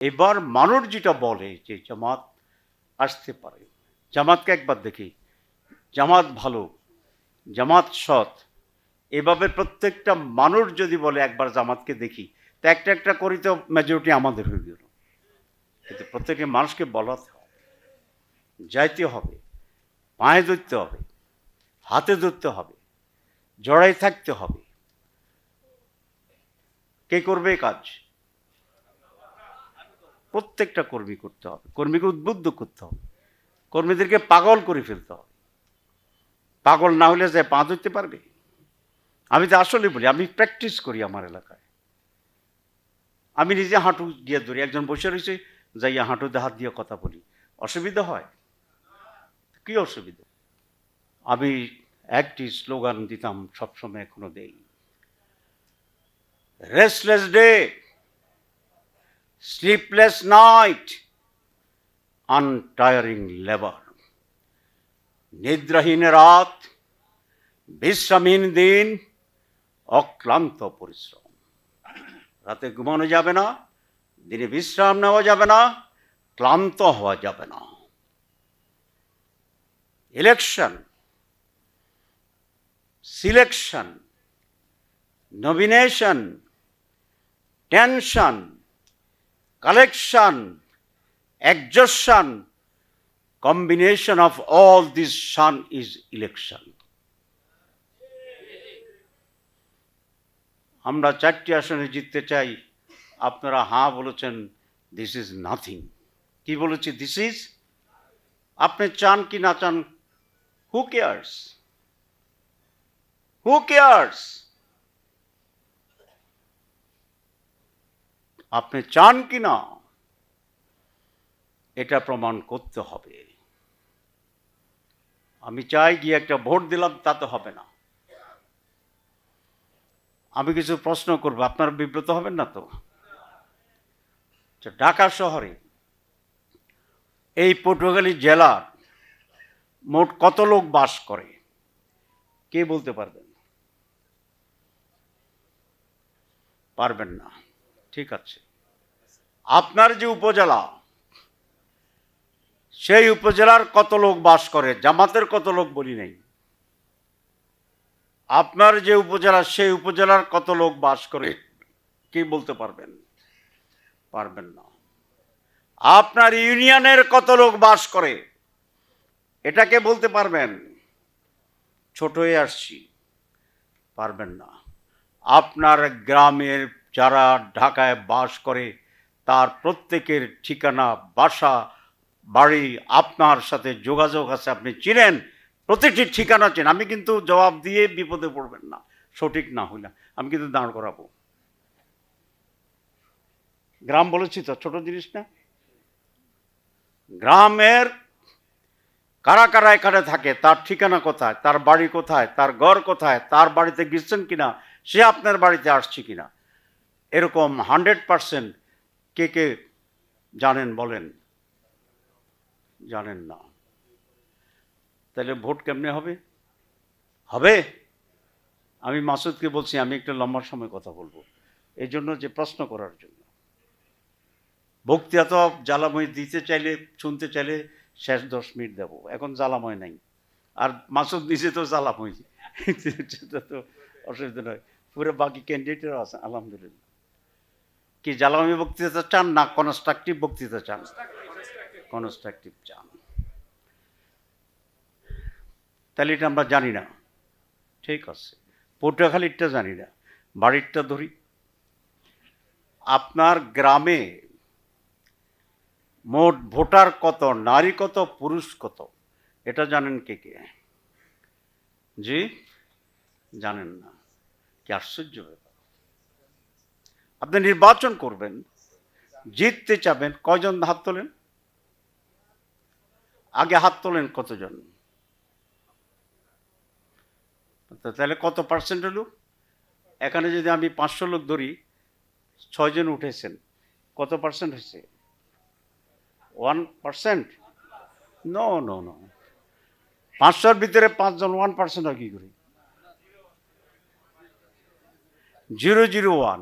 এবার মানুষ যেটা বলে যে জামাত আসতে পারে, জামাতকে একবার দেখি, জামাত ভালো, জামাত সৎ, এভাবে প্রত্যেকটা মানুষ যদি বলে একবার জামাতকে দেখি, তো একটা একটা করি তো মেজরিটি আমাদের হয়ে গেল। কিন্তু প্রত্যেকটা মানুষকে বলাতে হবে, যাইতে হবে, পায়ে ধরতে হবে, হাতে ধরতে হবে জড়াই থাকতে হবে। কে করবে কাজ? প্রত্যেকটা কর্মী করতে হবে। কর্মীকে উদ্বুদ্ধ করতে হবে। কর্মীদেরকে পাগল করে ফেলতে হবে। পাগল না হলে যে পা ধরতে পারবে? আমি তো আসলে বলি, আমি প্র্যাকটিস করি আমার এলাকায়। আমি নিজে হাঁটু গিয়ে ধরি। একজন বসে রয়েছে, যাইয়া হাঁটুতে হাত দিয়ে কথা বলি। অসুবিধা হয়? কি অসুবিধা? আমি একটি স্লোগান দিতাম সবসময় এখনও দেই। Restless day sleepless night untiring labour নিদ্রাহীন রাত বিশ্রামহীন দিন অক্লান্ত পরিশ্রম রাতে ঘুমানো যাবে না দিনে বিশ্রাম নেওয়া যাবে না ক্লান্ত হওয়া যাবে না election selection nomination tension collection, exhaustion, combination of all this sun is election. আমরা চারটি আসনে জিততে চাই। আপনারা হাঁ বলেছেন দিস ইজ নাথিং কি বলেছি? দিস ইজ আপনি চান কি না চান হু কেয়ার্স হু কেয়ার্স আপনি চান কি না এটা প্রমাণ করতে হবে। আমি চাই গিয়ে একটা ভোট দিলাম তাতে হবে না। আমি কিছু প্রশ্ন করব আপনারা বিব্রত হবেন না তো? আচ্ছা, ঢাকা শহরে এই পটুয়াখালী জেলার মোট কত লোক বাস করে? কে বলতে পারবেন? পারবেন না। ঠিক আছে। আপনার যে উপজেলা, সেই উপজেলার কত লোক বাস করে, জামাতের কত লোক বলি নাই। আপনার যে উপজেলা, সেই উপজেলার কত লোক বাস করে, কি বলতে পারবেন? পারবেন না। আপনার ইউনিয়নের কত লোক বাস করে, এটাকে বলতে পারবেন? ছোট হয়ে আসছি। পারবেন না। আপনার গ্রামের যারা ঢাকায় বাস করে, তার প্রত্যেকের ঠিকানা, বাসা, বাড়ি আপনার সাথে যোগাযোগ আছে, আপনি চিনেন, প্রতিটি ঠিকানা চেন আমি কিন্তু জবাব দিয়ে বিপদে পড়বেন না, সঠিক না হইলে। আমি কিন্তু দাঁড় করাবো। গ্রাম বলেছি তো, ছোট জিনিস না? গ্রামের কারা কারা এখানে থাকে, তার ঠিকানা কোথায়, তার বাড়ি কোথায়, তার ঘর কোথায়, তার বাড়িতে গেছেন কিনা, সে আপনার বাড়িতে আসছে কিনা? এরকম হান্ড্রেড পারসেন্ট কে কে জানেন বলেন? জানেন না। তাহলে ভোট কেমনে হবে? হবে? আমি মাসুদকে বলছি, আমি একটু লম্বা সময় কথা বলব। এই জন্য যে প্রশ্ন করার জন্য। বক্তৃতা তো জ্বালাময় দিতে চাইলে, শুনতে চাইলে শেষ দশ মিনিট দেবো। এখন জ্বালাময় নাই। আর মাসুদ নিজে তো জ্বালাময়। তো অসুবিধা নয়। পুরো বাকি ক্যান্ডিডেটরা আছে, আলহামদুলিল্লাহ। কি জ্বালাময় বক্তৃতা চান না কনস্ট্রাকটিভ বক্তৃতা চান? কনস্ট্রাকটিভ চান। তাহলে এটা আমরা জানি না। ঠিক আছে। পটুয়াখালীরটা জানি না। বাড়িরটা ধরি। আপনার গ্রামে মোট ভোটার কত, নারী কত, পুরুষ কত? এটা জানেন কে কে? জি? জানেন না। কি আশ্চর্য আপনি নির্বাচন করবেন, জিততে চাবেন, কয়জন হাত তোলেন? আগে হাত তোলেন কতজন? তাহলে কত পার্সেন্ট হলো? এখানে যদি আমি পাঁচশো লোক ধরি, ছয়জন উঠেছেন, কত পার্সেন্ট হয়েছে? One percent no no no পাঁচশোর ভিতরে পাঁচজন ওয়ান পার্সেন্ট হয় কী করে? জিরো জিরো ওয়ান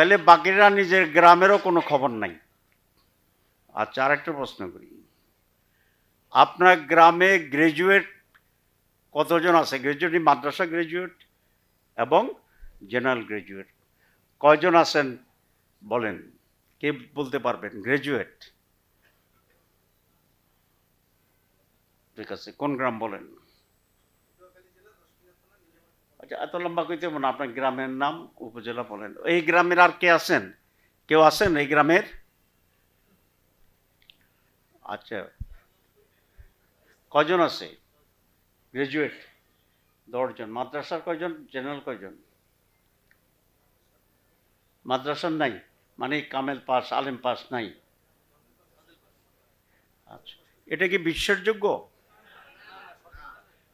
তাহলে বাকিরা নিজের গ্রামেরও কোনো খবর নাই। আচ্ছা আর একটা প্রশ্ন করি। আপনার গ্রামে গ্রাজুয়েট কতজন আছে? গ্রাজুয়েট মাদ্রাসা গ্রাজুয়েট এবং জেনারেল গ্রাজুয়েট কয়জন আছেন? বলেন, কে বলতে পারবেন? গ্রাজুয়েট ঠিক আছে, কোন গ্রাম বলেন? এত লম্বা কইতে হবে না, আপনার গ্রামের নাম উপজেলা বলেন। এই গ্রামের আর কে আছেন? কেউ আছেন এই গ্রামের? আচ্ছা। কজন আছে? গ্রাজুয়েট দশজন। মাদ্রাসার কয়জন? জেনারেল কয়জন? মাদ্রাসার নাই? মানে কামেল পাস, আলেম পাস নাই? আচ্ছা। এটা কি বিশ্বাসযোগ্য?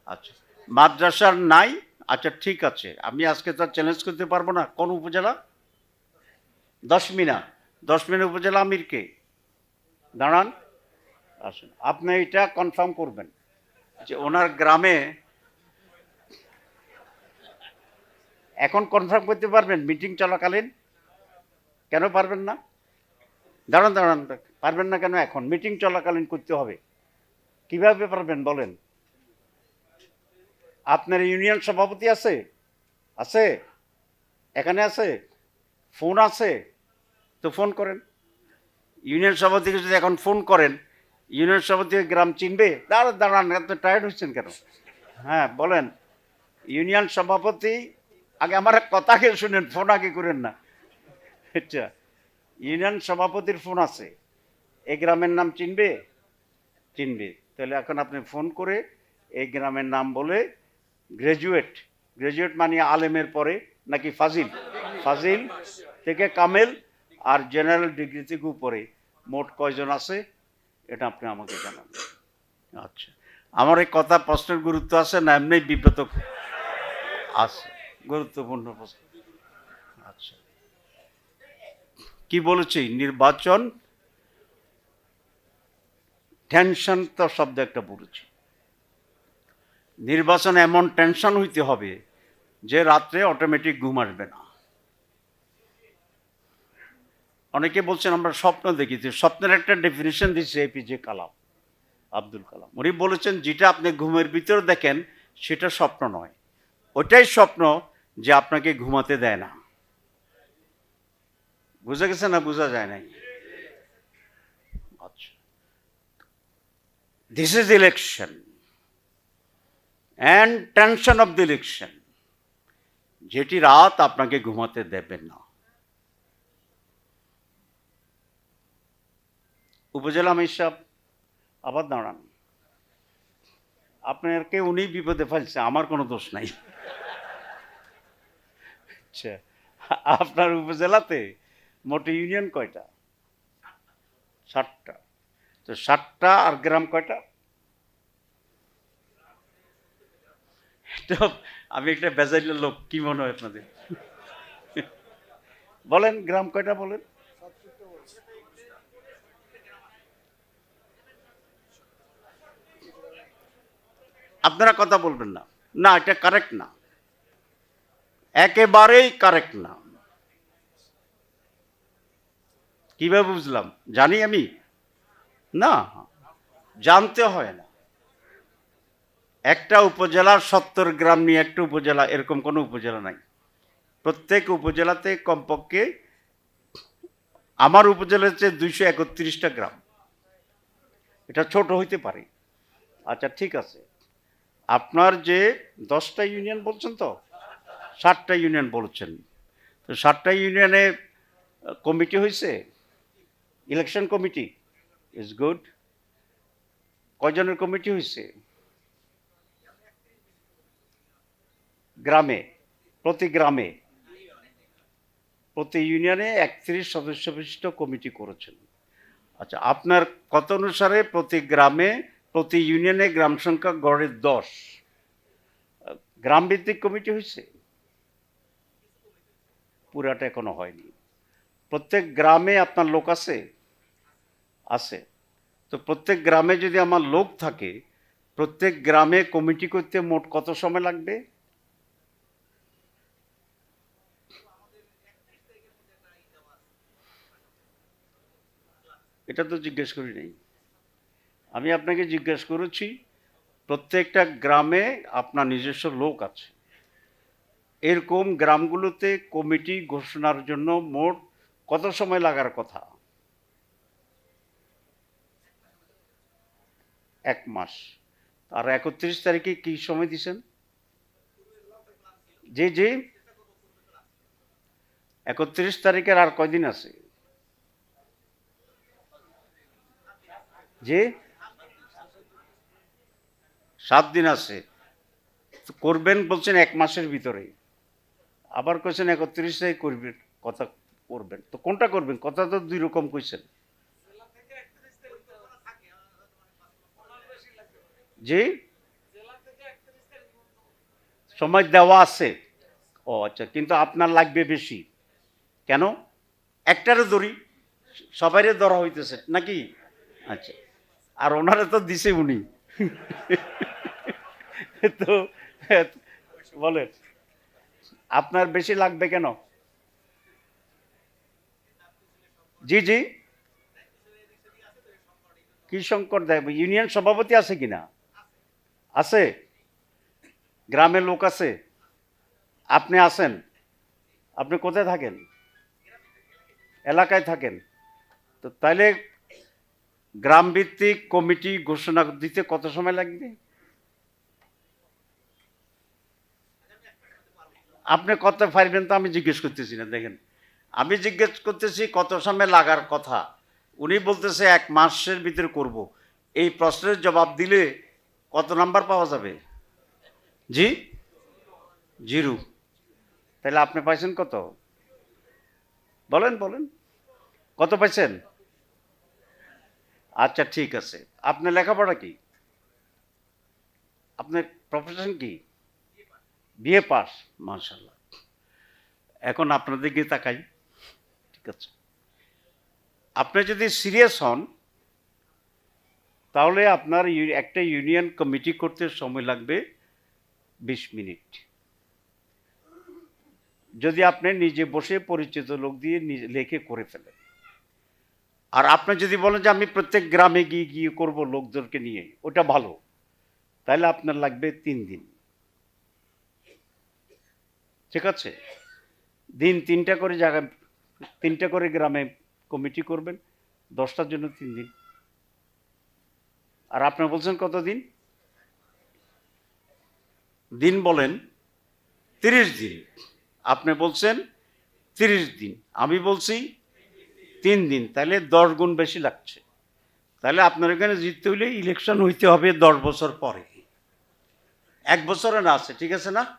আচ্ছা। মাদ্রাসার নাই? আচ্ছা ঠিক আছে। আমি আজকে তো চ্যালেঞ্জ করতে পারব না। কোন উপজেলা? দশ মিনা দশ মিনা উপজেলা আমির কে? দাঁড়ান। আসুন। আপনি এটা কনফার্ম করবেন যে ওনার গ্রামে এখন কনফার্ম করতে পারবেন? মিটিং চলাকালীন? কেন পারবেন না? দাঁড়ান দাঁড়ান। পারবেন না কেন এখন? মিটিং চলাকালীন করতে হবে। কীভাবে পারবেন বলেন? আপনার ইউনিয়ন সভাপতি আছে? আছে? এখানে আছে? ফোন আছে? তো ফোন করেন। ইউনিয়ন সভাপতিকে যদি এখন ফোন করেন, ইউনিয়ন সভাপতি গ্রাম চিনবে? দাঁড়ান দাঁড়ান, এত টায়ার্ড হচ্ছেন কেন? হ্যাঁ বলেন। ইউনিয়ন সভাপতি, আগে আমার কথাকে শুনেন, ফোন আগে করেন না। আচ্ছা ইউনিয়ন সভাপতির ফোন আছে। এই গ্রামের নাম চিনবে? চিনবে। তাহলে এখন আপনি ফোন করে এই গ্রামের নাম বলে গ্রাজুয়েট গ্রাজুয়েট মানে আলেমের পরে, নাকি ফাজিল? ফাজিল থেকে কামেল আর জেনারেল ডিগ্রি থেকে উপরে। মোট কয়জন আছে? এটা আপনি আমাকে জানান। আচ্ছা। আমার এই কথা প্রশ্নের গুরুত্ব আছে না, এমনি বিব্রত আছে। গুরুত্বপূর্ণ প্রশ্ন। আচ্ছা। কি বলেছি? নির্বাচন টেনশন তো শব্দ একটা বলেছি। নির্বাচন এমন টেনশন হইতে হবে যে রাত্রে অটোমেটিক ঘুম আসবে না। অনেকে বলছেন, আমরা স্বপ্ন দেখি তো স্বপ্নের একটা ডেফিনেশন দিচ্ছে এপিজে কালাম, আব্দুল কালাম। উনি বলেছেন, যেটা আপনি ঘুমের ভিতরে দেখেন, সেটা স্বপ্ন নয়। ওটাই স্বপ্ন যে আপনাকে ঘুমাতে দেয় না। বুঝা গেছে না বোঝা যায় নাই? আচ্ছা। This is election and tension of the election যেটি রাত আপনাকে ঘুমাতে দেবেন না। উপজেলা আমির সাহেব, আবার দাঁড়ান। আপনাকে উনি বিপদে ফেলছে, আমার কোনো দোষ নাই। আচ্ছা আপনার উপজেলাতে মোটে ইউনিয়ন কয়টা? ষাটটা তো ষাটটা আর গ্রাম কয়টা? তো আমি একটা বেজাইলের লোক, কি মনে হয় আপনাদের? বলেন, গ্রাম কয়টা বলেন? আপনারা কথা বলবেন না। না, এটা কারেক্ট না। একেবারেই কারেক্ট না। কীভাবে বুঝলাম? জানি আমি? না, জানতে হয় না। একটা উপজেলার সত্তর গ্রাম নিয়ে একটা উপজেলা, এরকম কোনো উপজেলা নাই। প্রত্যেক উপজেলাতে কমপক্ষে আমার উপজেলা হচ্ছে দুইশো একত্রিশটা গ্রাম। এটা ছোট হইতে পারে। আচ্ছা ঠিক আছে। আপনার যে দশটা ইউনিয়ন বলছেন তো, ষাটটা ইউনিয়ন বলছেন। তো ষাটটা ইউনিয়নে কমিটি হয়েছে ইলেকশন কমিটি ইজ গুড কয়জনের কমিটি হয়েছে গ্রামে, প্রতি গ্রামে, প্রতি ইউনিয়নে একত্রিশ সদস্য বিশিষ্ট কমিটি করেছেন। আচ্ছা আপনার কত অনুসারে প্রতি গ্রামে, প্রতি ইউনিয়নে গ্রাম সংখ্যা গড়ে দশ। গ্রাম ভিত্তিক কমিটি হয়েছে? পুরাটা এখনও হয়নি। প্রত্যেক গ্রামে আপনার লোক আছে? আছে। তো প্রত্যেক গ্রামে যদি আমার লোক থাকে, প্রত্যেক গ্রামে কমিটি করতে মোট কত সময় লাগবে? এটা তো জিজ্ঞেস করি নাই। আমি আপনাকে জিজ্ঞেস করেছি, প্রত্যেকটা গ্রামে আপনার নিজস্ব লোক আছে। এরকম গ্রামগুলোতে কমিটি ঘোষণার জন্য মোট কত সময় লাগার কথা? এক মাস। আর একত্রিশ তারিখে কি সময় দিছেন? জি জি। একত্রিশ তারিখের আর কয়দিন আছে? জি সাত দিন আছে। করবেন বলছেন এক মাসের ভিতরে আবার কইছেন একত্রিশ তারিখ করবেন, কথা করবেন। তো কোনটা করবেন? কথা তো দুই রকম কইছেন। জি? সময় দেওয়া আছে। ও আচ্ছা কিন্তু আপনার লাগবে বেশি। কেন? একটারে ধরি, সবাইরে ধরা হইতেছে, নাকি? আচ্ছা। আর ওনারে তো দিছে উনি। তো, বলেন, আপনার বেশি লাগবে কেন? জি জি। কি সংকট দেয়? ইউনিয়ন সভাপতি আছে কিনা? আছে। গ্রামের লোক আছে। আপনি আছেন। আপনি কোথায় থাকেন? এলাকায় থাকেন। তো তাইলে গ্রাম ভিত্তিক কমিটি ঘোষণা দিতে কত সময় লাগবে? আপনি কত পারবেন তো আমি জিজ্ঞেস করতেছি না, দেখেন। আমি জিজ্ঞেস করতেছি কত সময় লাগার কথা। উনি বলতেছে এক মাসের ভিতরে করব। এই প্রশ্নের জবাব দিলে কত নাম্বার পাওয়া যাবে? জি? জিরো। তাহলে আপনি পাইছেন কত? বলেন বলেন। কত পাইছেন? আচ্ছা ঠিক আছে। আপনার লেখাপড়া কি? আপনার প্রফেশন কি? বিএ পাস মার্শাল্লাহ এখন আপনাদের দিকে তাকাই। ঠিক আছে। আপনি যদি সিরিয়াস হন, তাহলে আপনার একটা ইউনিয়ন কমিটি করতে সময় লাগবে বিশ মিনিট। যদি আপনি নিজে বসে পরিচিত লোক দিয়ে লেখে করে ফেলেন। আর আপনি যদি বলেন যে আমি প্রত্যেক গ্রামে গিয়ে গিয়ে করব লোকজনকে নিয়ে, ওটা ভালো। তাহলে আপনার লাগবে তিন দিন। ঠিক আছে? দিন তিনটা করে জায়গায়, তিনটা করে গ্রামে কমিটি করবেন, দশটার জন্য তিন দিন। আর আপনি বলছেন কত দিন? দিন বলেন তিরিশ দিন। আপনি বলছেন তিরিশ দিন। আমি বলছি তিন দিন, তাহলে দশ গুণ বেশি লাগছে। তাহলে আপনার এখানে জিততে হলে ইলেকশন হইতে হবে দশ বছর পরে। এক বছরে না আছে, ঠিক আছে না?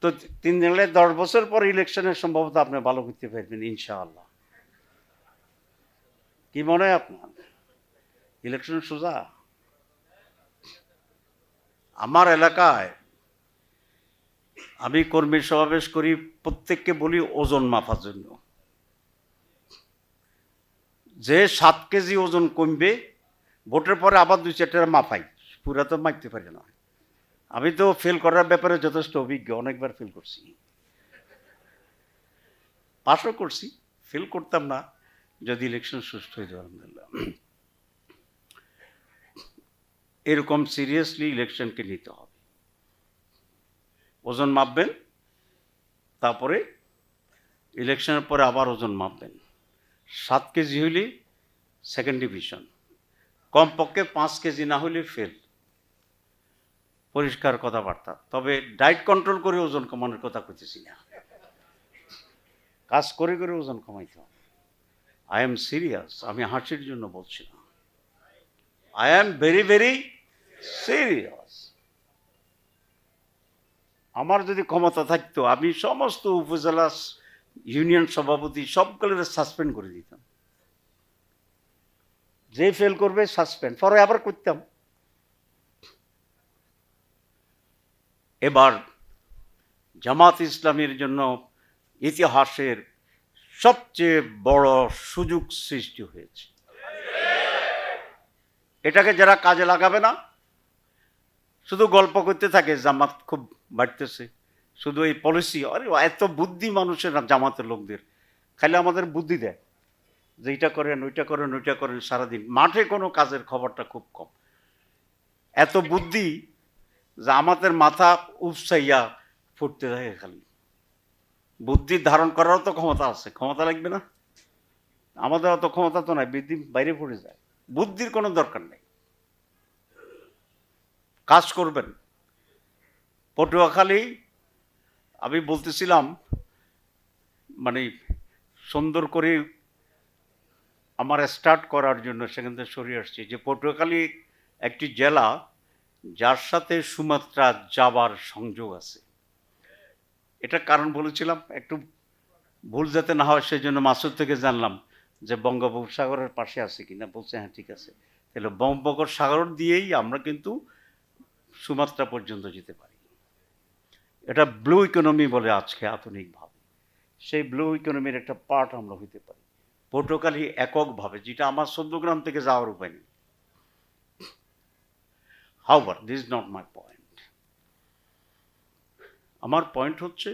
তো তিন দিনে দশ বছর পর ইলেকশনের সম্ভবত আপনি ভালো করতে পারবেন, ইনশাআল্লাহ। কি মনে হয় আপনার? ইলেকশন সোজা? আমার এলাকায় আমি কর্মী সমাবেশ করি, প্রত্যেককে বলি ওজন মাপার জন্য। যে সাত কেজি ওজন কমবে, ভোটের পরে আবার দুই চারটা মাপাই পুরা তো মাপতে পারি না। আমি তো ফেল করার ব্যাপারে যথেষ্ট অভিজ্ঞ, অনেকবার ফেল করছি। পাশও করছি ফেল করতাম না, যদি ইলেকশন সুষ্ঠু হইতো, আলহামদুলিল্লাহ। এরকম সিরিয়াসলি ইলেকশনকে নিতে হবে। ওজন মাপবেন, তারপরে ইলেকশনের পরে আবার ওজন মাপবেন। সাত কেজি হইলে সেকেন্ড ডিভিশন কমপক্ষে পাঁচ কেজি না হলে ফেল পরিষ্কার কথাবার্তা। তবে ডায়েট কন্ট্রোল করে ওজন কমানোর কথা কইতেছি না। কাজ করে করে ওজন কমাইতে হবে। আই এম সিরিয়াস আমি হাসির জন্য বলছি না। I am very very serious আমার যদি ক্ষমতা থাকতো, আমি সমস্ত উপজেলা ইউনিয়ন সভাপতি সবগুলোর সাসপেন্ড করে দিতাম। যে ফেল করবে সাসপেন্ড পরে আবার করতাম। এবার জামাত ইসলামের জন্য ইতিহাসের সবচেয়ে বড় সুযোগ সৃষ্টি হয়েছে। এটাকে যারা কাজে লাগাবে না, শুধু গল্প করতে থাকে, জামাত খুব বাড়তেছে। শুধু এই পলিসি আরে এত বুদ্ধি মানুষের জামাতের লোকদের। খালি আমাদের বুদ্ধি দেয় যে এইটা করেন, ওইটা করেন ওইটা করেন সারাদিন। মাঠে কোনো কাজের খবরটা খুব কম। এত বুদ্ধি যে আমাদের মাথা উৎসাইয়া ফুটতে থাকে খালি। বুদ্ধি ধারণ করারও তো ক্ষমতা আছে। ক্ষমতা লাগবে না। আমাদের অত ক্ষমতা তো নাই, বুদ্ধি বাইরে পড়ে যায়। বুদ্ধির কোনো দরকার নেই। কাজ করবেন। পটুয়াখালী আমি বলতেছিলাম মানে সুন্দর করে আমার স্টার্ট করার জন্য সেখান থেকে সরিয়ে আসছি যে পটুয়াখালী একটি জেলা যার সাথে সুমাত্রা যাবার সংযোগ আছে। এটা কারণ বলেছিলাম, একটু ভুল যাতে না হয় সেই জন্য মাসুদ থেকে জানলাম যে বঙ্গোপসাগরের পাশে আছে কিনা। বলছে হ্যাঁ ঠিক আছে। তাহলে বঙ্গোপসাগর দিয়েই আমরা কিন্তু সুমাত্রা পর্যন্ত যেতে পারি। এটা ব্লু ইকোনমি বলে আজকে আধুনিকভাবে। সেই ব্লু ইকোনমির একটা পার্ট আমরা হইতে পারি। পোর্টোকালি এককভাবে, যেটা আমার চোদ্দগ্রাম থেকে যাওয়ার উপায় নেই। However this not my point আমার পয়েন্ট হচ্ছে